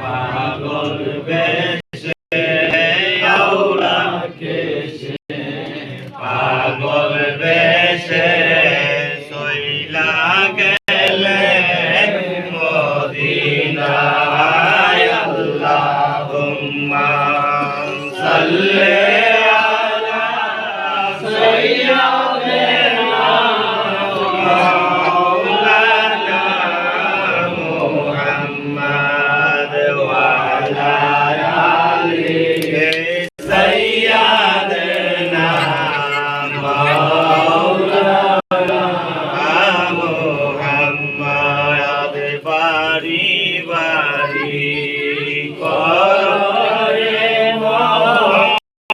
পাগল বেশে আউলা কেসে আলা ಜೀವಾ